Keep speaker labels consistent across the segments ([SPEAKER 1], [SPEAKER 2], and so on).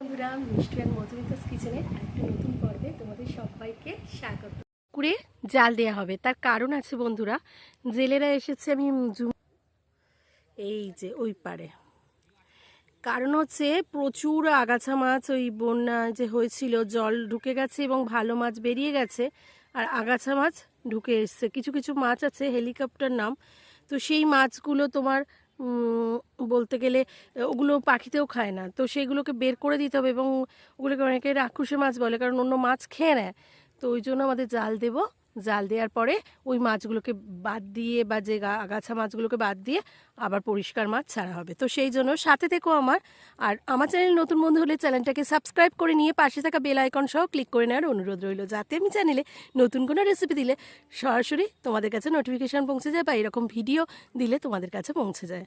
[SPEAKER 1] বন্ধুরা, মিষ্টি আর মধুমিতাস কিচেনের একটা নতুন পর্বে তোমাদের সবাইকে স্বাগত। পুকুরে জাল দেয়া হবে, তার কারণ আছে বন্ধুরা, জেলেরা এসেছে আমি এই যে ওই পারে। কারণ হচ্ছে প্রচুর আগাছা মাছ, ওই বন্যা যে হয়েছিল, জল ঢুকে গেছে এবং ভালো মাছ বেরিয়ে গেছে, আর আগাছা মাছ ঢুকে এসছে। কিছু কিছু মাছ আছে, হেলিকপ্টার নাম। তো সেই মাছগুলো তোমার বলতে গেলে ওগুলো পাখিতেও খায় না। তো সেইগুলোকে বের করে দিতে হবে এবং ওগুলোকে অনেকে রাক্ষসে মাছ বলে, কারণ অন্য মাছ খেয়ে নেয়। তো ওই জন্য আমাদের জাল দেব। জাল দেওয়ার পরে ওই মাছগুলোকে বাদ দিয়ে বা যে আগাছা মাছগুলোকে বাদ দিয়ে আবার পরিষ্কার মাছ ছাড়া হবে। তো সেই জন্য সাথে থেকেও আমার। আর আমার চ্যানেল নতুন বন্ধু হলে চ্যানেলটাকে সাবস্ক্রাইব করে নিয়ে পাশে থাকা বেল আইকন সহ ক্লিক করে নেওয়ার অনুরোধ রইল। যাতে আমি চ্যানেলে নতুন কোনো রেসিপি দিলে সরাসরি তোমাদের কাছে নোটিফিকেশান পৌঁছে যায় বা এরকম ভিডিও দিলে তোমাদের কাছে পৌঁছে যায়।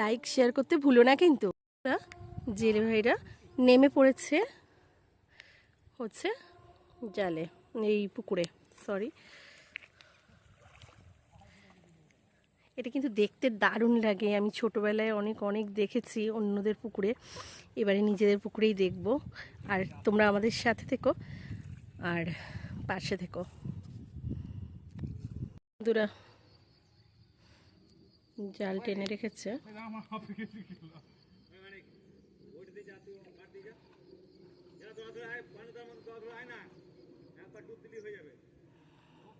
[SPEAKER 1] লাইক শেয়ার করতে ভুলো না কিন্তু। জেলে ভাইরা, নেমে পড়েছে হচ্ছে জালে, এই পুকুরে। সরি। এটা কিন্তু দেখতে দারুণ লাগে। আমি ছোটোবেলায় অনেক অনেক দেখেছি অন্যদের পুকুরে। এবারে নিজেদের পুকুরেই দেখব। আর তোমরা আমাদের সাথে থেকো। আর পাশে থেকো। বন্ধুরা, জাল টেনে রেখেছে।
[SPEAKER 2] না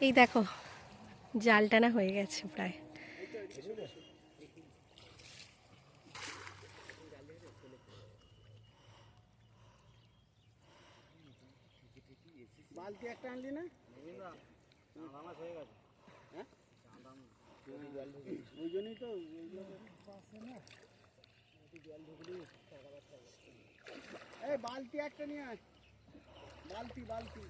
[SPEAKER 1] এই দেখো জাল টানা হয়ে গেছে প্রায়।
[SPEAKER 2] বালতি একটা আনলি না? বালতি একটা নিয়ে আয়। বালতি বালতি।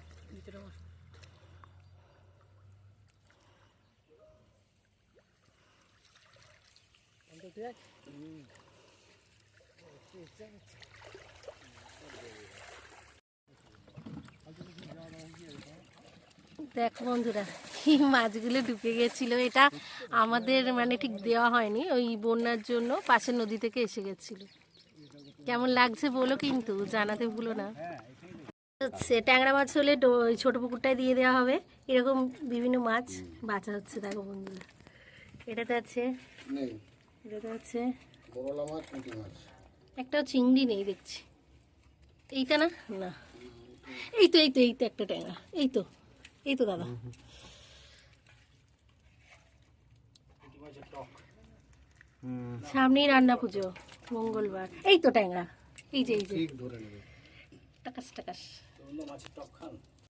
[SPEAKER 1] দেখো বন্ধুরা, এই মাছগুলো ঢুকে গেছিল। এটা আমাদের মানে ঠিক দেওয়া হয়নি, ওই বন্যার জন্য পাশের নদী থেকে এসে গেছিল। কেমন লাগছে বলো কিন্তু, জানাতে ভুলো না। হচ্ছে, ট্যাংরা মাছ হলে ওই ছোটো পুকুরটায় দিয়ে দেওয়া হবে। এরকম বিভিন্ন মাছ বাঁচা হচ্ছে, দেখো বন্ধুরা। এটাতে আছে
[SPEAKER 2] মাছ পুঁটি মাছ?
[SPEAKER 1] একটাও চিংড়ি নেই দেখছি। এইটা না? না। এই তো এই তো এই তো একটা ট্যাংরা। এই তো এই তো দাদা। সামনেই রান্না পুজো মঙ্গলবার। এই তো ট্যাংরা। এই যে এই যে।
[SPEAKER 2] ঠিক ধরে নেবে।
[SPEAKER 1] টাকাস টাকাস।
[SPEAKER 2] মাছের টক খান।